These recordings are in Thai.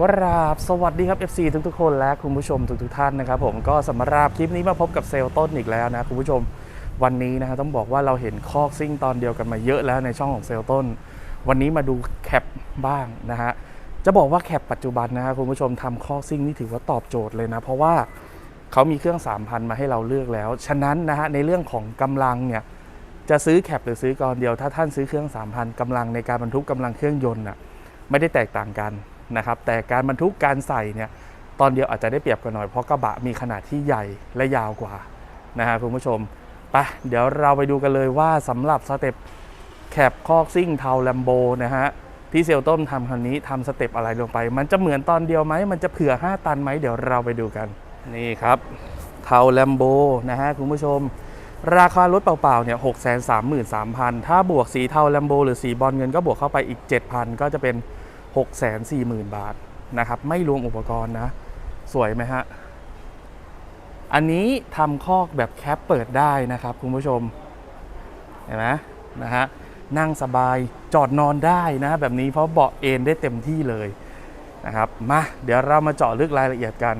กราบสวัสดีครับ FC ทุกทุกๆคนและคุณผู้ชมทุกทุกๆท่านนะครับผมก็สำหรับคลิปนี้มาพบกับเซลต้นอีกแล้วนะคุณผู้ชมวันนี้นะฮะต้องบอกว่าเราเห็นคอกซิ่งตอนเดียวกันมาเยอะแล้วในช่องของเซลต้น วันนี้มาดูแคปบ้างนะฮะจะบอกว่าแคปปัจจุบันนะฮะคุณผู้ชมทำคอกซิ่งนี่ถือว่าตอบโจทย์เลยนะ เพราะว่าเขามีเครื่อง 3,000 มาให้เราเลือกแล้ว ฉะนั้นนะฮะในเรื่องของกำลังเนี่ยจะซื้อแคปหรือซื้อกรเดียว ถ้าท่านซื้อเครื่อง 3,000กำลังในการบรรทุกกำลังเครื่องยนต์น่ะไม่ได้แตกต่างกัน นะครับแต่การบรรทุกการใส่เนี่ยตอนเดียวอาจจะได้เปรียบกันหน่อยเพราะกระบะมีขนาดที่ใหญ่และยาวกว่านะฮะคุณผู้ชมไปเดี๋ยวเราไปดูกันเลยว่าสำหรับสเต็ปแคปคอกซิ่งเทาแลมโบนะฮะที่เซลต้นทำคันนี้ทำสเต็ปอะไรลงไป มันจะเหมือนตอนเดียวไหมมันจะเผื่อ 5 ตันไหมเดี๋ยวเราไปดูกันนี่ครับเทาแลมโบนะฮะคุณผู้ชม ราคารถเปล่าๆเนี่ยหกแสนสามหมื่นสามพันถ้าบวกสีเทาแลมโบหรือสีบอลเงินก็บวกเข้าไปอีก 7,000 ก็จะเป็น 6 4 0 0 0 0 บาทนะครับ ไม่รวมอุปกรณ์นะ สวยไหมฮะ อันนี้ทำคอกแบบแคปเปิดได้นะครับคุณผู้ชม เห็นไหมนะฮะ นั่งสบายจอดนอนได้นะ แบบนี้เพราะเบาะเอนได้เต็มที่เลยนะครับ มา เดี๋ยวเรามาเจาะลึกรายละเอียดกัน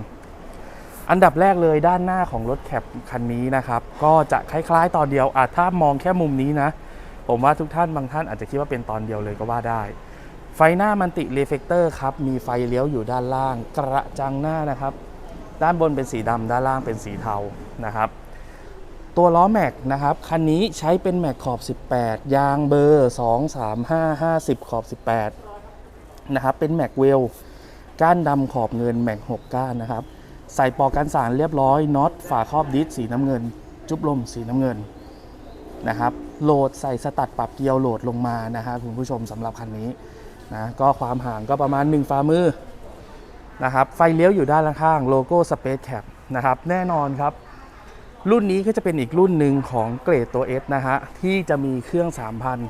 อันดับแรกเลยด้านหน้าของรถแคปคันนี้นะครับ ก็จะคล้ายๆตอนเดียวอาจถ้ามองแค่มุมนี้นะ ผมว่าทุกท่านบางท่านอาจจะคิดว่าเป็นตอนเดียวเลยก็ว่าได้ ไฟหน้ามันติเรฟเฟกเตอร์ครับ มีไฟเลี้ยวอยู่ด้านล่าง กระจังหน้านะครับ ด้านบนเป็นสีดำด้านล่างเป็นสีเทานะครับ ตัวล้อแม็กนะครับ คันนี้ใช้เป็นแม็กขอบ 18 ยางเบอร์ 2 3 5 50 ขอบ 18 นะครับ เป็นแม็กเวลก้านดำขอบเงินแม็ก6ก้านนะครับ ใส่ปลอกกันสารเรียบร้อยน็อตฝาครอบดิสสีน้ำเงิน จุบลมสีน้ำเงินนะครับ โหลดใส่สตัดปรับเกียวโหลดลงมานะครับคุณผู้ชมสำหรับคันนี้ นะก็ความห่างก็ประมาณ 1 ฝ่ามือนะครับไฟเลี้ยวอยู่ด้านข้างโลโก้ Space Cap นะครับแน่นอนครับ รุ่นนี้ก็จะเป็นอีกรุ่นหนึ่งของเกรดตัว S นะฮะที่จะมีเครื่อง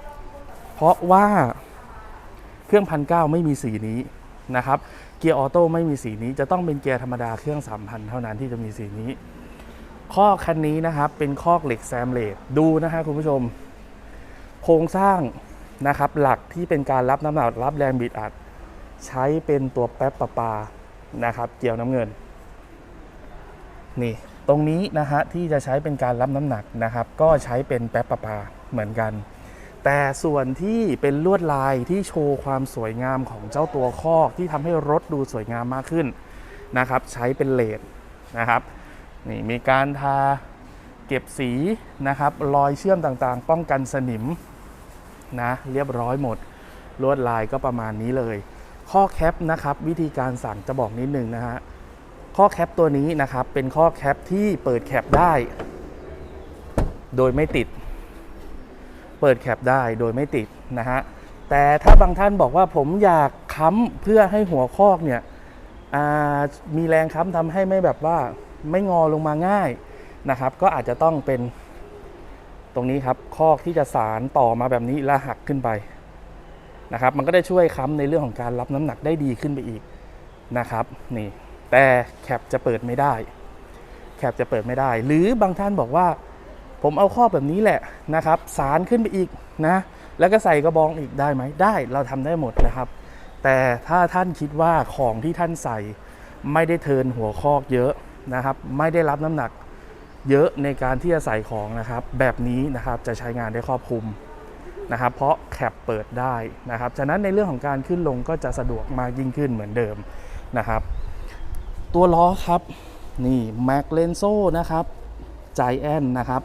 3,000 เพราะว่าเครื่องพันเไม่มีสีนี้นะครับเกียร์ออโต้ไม่มีสีนี้จะต้องเป็นเกียร์ธรรมดาเครื่อง 3,000 เท่านั้นที่จะมีสีนี้ข้อคันนี้นะครับเป็นข้อเหล็กแซมเลดดูนะฮะคุณผู้ชม โครงสร้าง นะครับ หลักที่เป็นการรับน้ำหนักรับแรงบิดอัด ใช้เป็นตัวแป๊บประปานะครับ เกี่ยวน้ำเงิน นี่ตรงนี้นะฮะที่จะใช้เป็นการรับน้ำหนักนะครับ ก็ใช้เป็นแป๊บประปาเหมือนกัน แต่ส่วนที่เป็นลวดลายที่โชว์ความสวยงามของเจ้าตัวคอกที่ทำให้รถดูสวยงามมากขึ้นนะครับ ใช้เป็นเลดนะครับนี่มีการทาเก็บสีนะครับรอยเชื่อมต่างๆ ป้องกันสนิม นะ เรียบร้อยหมด ลวดลายก็ประมาณนี้เลย ข้อแคปนะครับ วิธีการสั่งจะบอกนิดนึงนะฮะข้อแคปตัวนี้นะครับ เป็นข้อแคปที่เปิดแคปได้ โดยไม่ติด เปิดแคปได้โดยไม่ติดนะฮะแต่ถ้าบางท่านบอกว่าผมอยากค้ำเพื่อให้หัวคอกเนี่ยมีแรงค้ำทำให้ไม่แบบว่าไม่งอลงมาง่ายนะครับ ก็อาจจะต้องเป็น ตรงนี้ครับคอกที่จะสารต่อมาแบบนี้แล้วหักขึ้นไปนะครับมันก็ได้ช่วยค้ำในเรื่องของการรับน้ำหนักได้ดีขึ้นไปอีกนะครับนี่แต่แคปจะเปิดไม่ได้ แคปจะเปิดไม่ได้ หรือบางท่านบอกว่า ผมเอาข้อแบบนี้แหละนะครับ สารขึ้นไปอีกนะแล้วก็ใส่กระบองอีกได้ไหมได้เราทำได้หมดนะครับ แต่ถ้าท่านคิดว่าของที่ท่านใส่ไม่ได้เทินหัวคอกเยอะนะครับ ไม่ได้รับน้ำหนัก เยอะในการที่จะใส่ของนะครับ แบบนี้นะครับจะใช้งานได้ครอบคลุมนะครับ เพราะแคปเปิดได้นะครับ ฉะนั้นในเรื่องของการขึ้นลงก็จะสะดวกมากยิ่งขึ้นเหมือนเดิมนะครับ ตัวล้อครับนี่ m a c l e n z o นะครับใจแอนนะครับ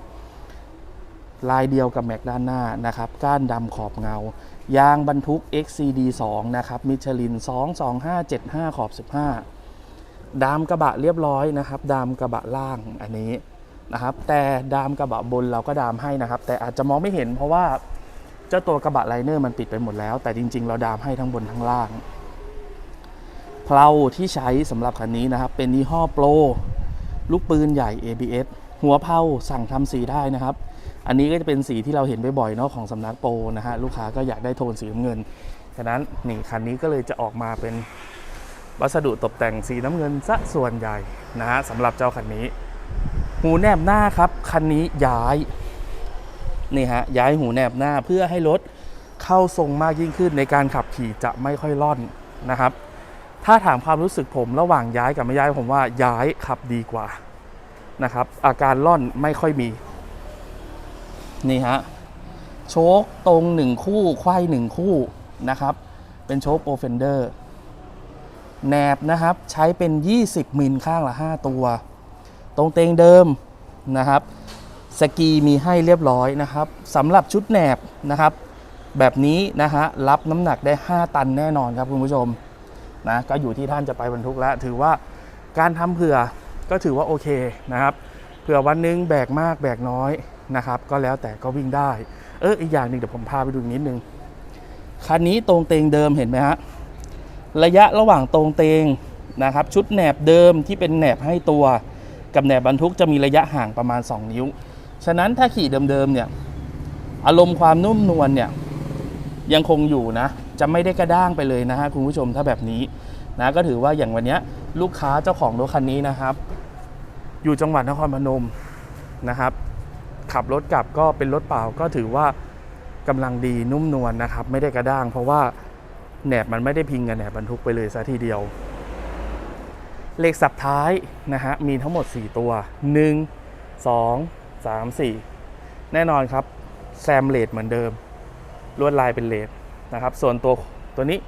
ลายเดียวกับแม็กด้านหน้านะครับ ก้านดำขอบเงา ยางบรรทุก XCD 2นะครับ มิชลิน 22575 ขอบ 15 ดามกระบะเรียบร้อยนะครับ ดามกระบะล่างอันนี้ นะครับแต่ดามกระบะบนเราก็ดามให้นะครับ แต่อาจจะมองไม่เห็นเพราะว่าเจ้าตัวกระบะไลเนอร์มันปิดไปหมดแล้ว แต่จริง ๆ เราดามให้ทั้งบนทั้งล่างเพลาที่ใช้สำหรับคันนี้นะครับ เป็นยี่ห้อโปรลูกปืนใหญ่ ABS หัวเพลาสั่งทำสีได้นะครับ อันนี้ก็จะเป็นสีที่เราเห็นบ่อยๆเนาะของสำนักโปรนะฮะลูกค้าก็อยากได้โทนสีน้ำเงินฉะนั้นนี่คันนี้ก็เลยจะออกมาเป็นวัสดุตกแต่งสีน้ำเงินซะส่วนใหญ่นะฮะสำหรับเจ้าคันนี้ หูแนบหน้าครับ คันนี้ย้ายนี่ฮะย้ายหูแนบหน้าเพื่อให้รถเข้าทรงมากยิ่งขึ้นในการขับขี่จะไม่ค่อยล่อนนะครับ ถ้าถามความรู้สึกผมระหว่างย้ายกับไม่ย้ายผมว่าย้ายขับดีกว่านะครับ อาการล่อนไม่ค่อยมี นี่ฮะโชคตรงหนึ่งคู่ไขว้หนึ่งคู่นะครับ เป็นโชคโปรเฟนเดอร์แหนบนะครับใช้เป็น 20มิลข้างละ 5 ตัว ตรงเตงเดิมนะครับ สกีมีให้เรียบร้อยนะครับสำหรับชุดแหนบนะครับ แบบนี้นะฮะรับน้ำหนักได้ 5 ตันแน่นอนครับคุณผู้ชมนะก็อยู่ที่ท่านจะไปบรรทุกแล้ว ถือว่าการทำเผื่อก็ถือว่าโอเคนะครับเผื่อวันหนึงแบกมากแบกน้อยนะครับก็แล้วแต่ก็วิ่งได้ เอออีกอย่างหนึ่งเดี๋ยวผมพาไปดูนิดนึงคันนี้ตรงเตงเดิมเห็นไหมฮะระยะระหว่างตรงเตงนะครับ ชุดแหนบเดิมที่เป็นแหนบให้ตัว กับแหนบบรรทุกจะมีระยะห่างประมาณ 2 นิ้ว ฉะนั้นถ้าขี่เดิมๆเนี่ยอารมณ์ความนุ่มนวลเนี่ยยังคงอยู่นะ จะไม่ได้กระด้างไปเลยนะฮะคุณผู้ชมถ้าแบบนี้นะก็ถือว่าอย่างวันนี้ลูกค้าเจ้าของรถคันนี้นะครับ อยู่จังหวัดนครพนมนะครับ ขับรถกลับก็เป็นรถเปล่าก็ถือว่ากำลังดีนุ่มนวลนะครับ ไม่ได้กระด้าง เพราะว่าแหนบมันไม่ได้พิงกับแหนบบรรทุกไปเลยซะทีเดียว เหล็กสับท้ายนะฮะมีทั้งหมด 4 ตัว 1 2 3 4 แน่นอนครับแซมเลดเหมือนเดิม ลวดลายเป็นเลดนะครับ ส่วนตัวตัวนี้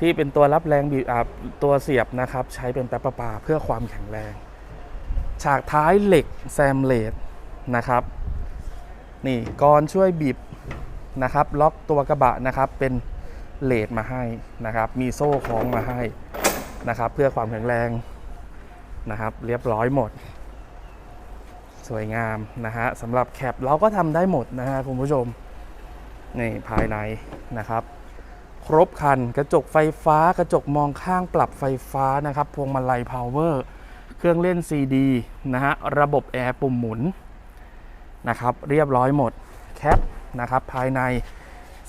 ที่เป็นตัวรับแรงบีบตัวเสียบนะครับ ใช้เป็นแป๊บประปาเพื่อความแข็งแรง ฉากท้ายเหล็กแซมเลดนะครับ นี่กรช่วยบีบนะครับ ล็อกตัวกระบะนะครับเป็นเลดมาให้นะครับ มีโซ่คล้องมาให้ นะครับ เพื่อความแข็งแรงนะครับ เรียบร้อยหมด สวยงามนะฮะสำหรับแคปเราก็ทำได้หมดนะฮะคุณผู้ชมนี่ภายในนะครับ ครบคันกระจกไฟฟ้ากระจกมองข้างปรับไฟฟ้านะครับ พวงมาลัยพาวเวอร์เครื่องเล่น CD นะฮะระบบแอร์ปุ่มหมุนนะครับเรียบร้อยหมดแคปนะครับภายใน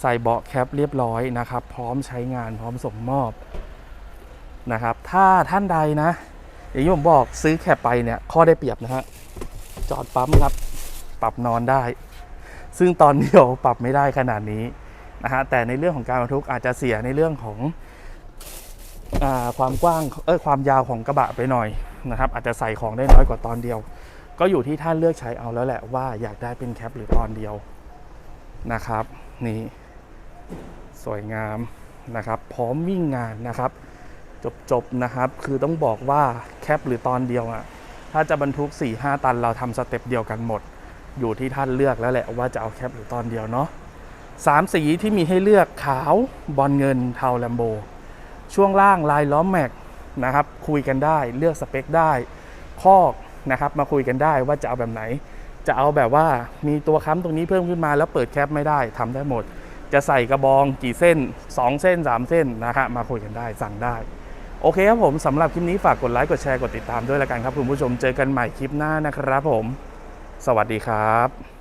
ใส่เบาะแคปเรียบร้อยนะครับ พร้อมใช้งานพร้อมส่งมอบ นะครับ ถ้าท่านใดนะ อย่างที่ผมบอกซื้อแคปไปเนี่ยข้อได้เปรียบนะฮะจอดปั๊มครับ ปรับนอนได้ ซึ่งตอนเดียวปรับไม่ได้ขนาดนี้นะฮะแต่ในเรื่องของการบรรทุกอาจจะเสียในเรื่องของอความกว้างเออความยาวของกระบะไปหน่อยนะครับ อาจจะใส่ของได้น้อยกว่าตอนเดียว ก็อยู่ที่ท่านเลือกใช้เอาแล้วแหละว่าอยากได้เป็นแคปหรือตอนเดียวนะครับ นี่สวยงามนะครับ พร้อมวิ่งงานนะครับ จบๆนะครับ คือต้องบอกว่าแคปหรือตอนเดียวอะถ้าจะบรรทุก 4-5 ตันเราทำสเต็ปเดียวกันหมด อยู่ที่ท่านเลือกแล้วแหละว่าจะเอาแคปหรือตอนเดียวเนาะสามสีที่มีให้เลือกขาวบอลเงินเทาแลมโบ ช่วงล่างลายล้อมแม็กนะครับ คุยกันได้เลือกสเปคได้ คอกนะครับ มาคุยกันได้ว่าจะเอาแบบไหน จะเอาแบบว่ามีตัวค้ำตรงนี้เพิ่มขึ้นมาแล้วเปิดแคปไม่ได้ทำได้หมด จะใส่กระบองกี่เส้น 2 เส้น 3 เส้นนะฮะมาคุยกันได้สั่งได้ โอเคครับผมสำหรับคลิปนี้ฝากกดไลค์กดแชร์กดติดตามด้วยละกันครับคุณผู้ชมเจอกันใหม่คลิปหน้านะครับผม สวัสดีครับ